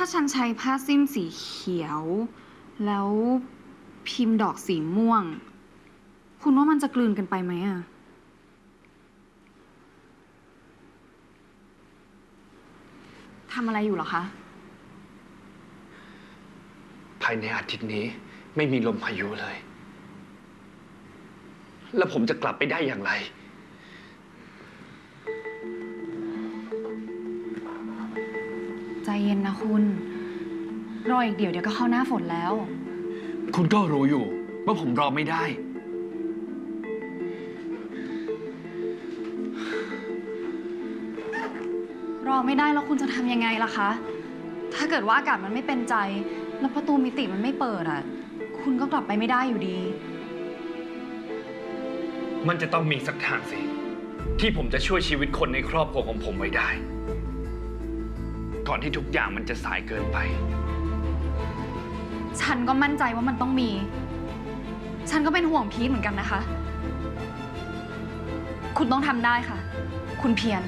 ถ้าฉันใช้ผ้าสิ้นสีเขียว แล้วพิมพ์ดอกสีม่วง คุณว่ามันจะกลืนกันไปไหมอะทำอะไรอยู่เหรอคะ ภายในอาทิตย์นี้ไม่มีลมพายุเลย แล้วผมจะกลับไปได้อย่างไร เย็นนะคุณ รออีกเดี๋ยวเดี๋ยวก็เข้าหน้าฝนแล้ว คุณก็รู้อยู่ ว่าผมรอไม่ได้ รอไม่ได้แล้วคุณจะทำยังไงล่ะคะ ถ้าเกิดว่าอากาศมันไม่เป็นใจ แล้วประตูมิติมันไม่เปิดอะ คุณก็กลับไปไม่ได้อยู่ดี มันจะต้องมีสักทางสิ ที่ผมจะช่วยชีวิตคนในครอบครัวของผมไว้ได้ ก่อนที่ทุกอย่างมันจะสายเกินไป ฉันก็มั่นใจว่ามันต้องมี ฉันก็เป็นห่วงพีทเหมือนกันนะคะ คุณต้องทำได้ค่ะ คุณเพียร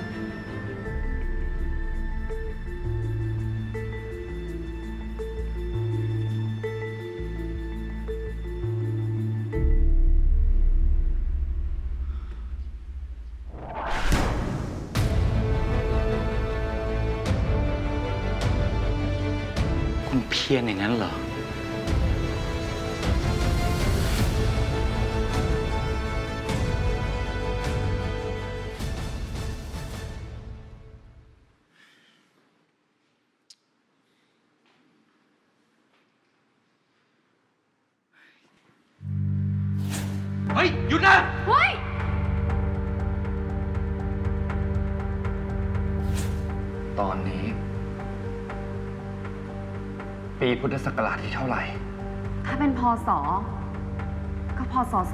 คุณเพียรอย่างนั้นเหรอ เฮ้ย หยุดนะ เฮ้ย ตอนนี้ ปีพุทธศักราชที่เท่าไหร่ ถ้าเป็นพศ ก็พศ 2563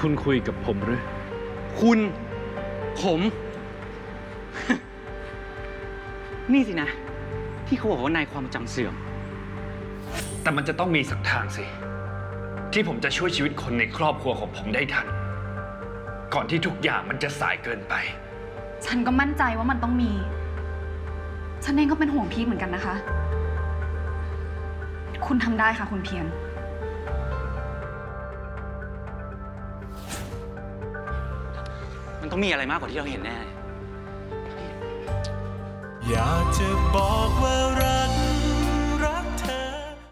คุณคุยกับผมหรือ คุณ ผม นี่สินะ ที่เขาบอกว่านายความจำเสื่อม แต่มันจะต้องมีสักทางสิ ที่ผมจะช่วยชีวิตคนในครอบครัวของผมได้ทัน ก่อนที่ทุกอย่างมันจะสายเกินไป ฉันก็มั่นใจว่ามันต้องมี ฉันเองก็เป็นห่วงพีทเหมือนกันนะคะ คุณทำได้ค่ะคุณเพียร มันต้องมีอะไรมากกว่าที่เราเห็นแน่ อยากจะบอกว่ารัก